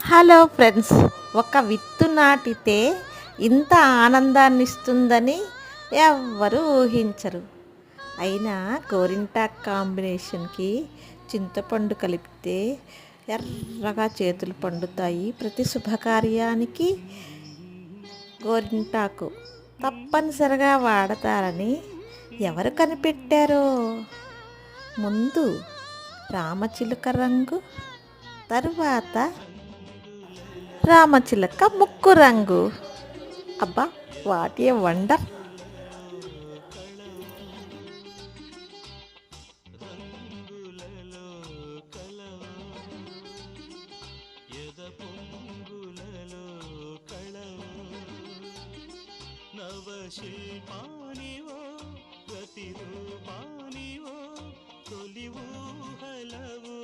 Hello friends ఒక విత్తు నాటితే ఇంత ఆనందాన్ని ఇస్తుందని ఎవ్వరూ ఊహించరు. అయినా గోరింటాక్ కాంబినేషన్కి చింతపండు కలిపితే ఎర్రగా చేతులు పండుతాయి. ప్రతి శుభకార్యానికి గోరింటాకు తప్పనిసరిగా వాడతారని ఎవరు కనిపెట్టారో? ముందు రామచిలుక రంగు తరువాత రామచిలక ముక్కు రంగు. అబ్బా వాటి ఏ వండర్. శిల్పానివో గతి రూపానివో తొలి ఊహలవు